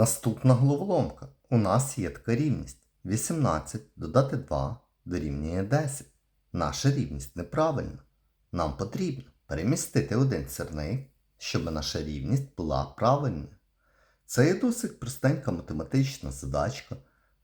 Наступна головоломка. У нас є така рівність. 18 додати 2 дорівнює 10. Наша рівність неправильна. Нам потрібно перемістити один сірник, щоб наша рівність була правильною. Це є досить простенька математична задачка,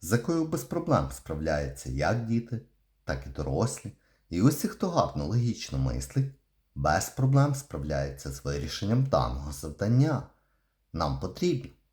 з якою без проблем справляються як діти, так і дорослі. І усі, хто гарно логічно мислить, без проблем справляється з вирішенням даного завдання. Нам потрібно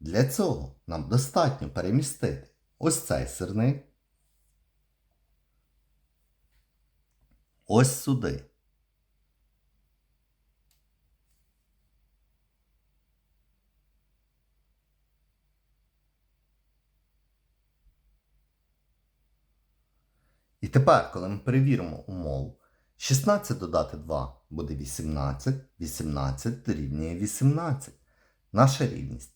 Для цього нам достатньо перемістити ось цей сирник ось сюди. І тепер, коли ми перевіримо умову, 16 додати 2 буде 18, 18 дорівнює 18. Наша рівність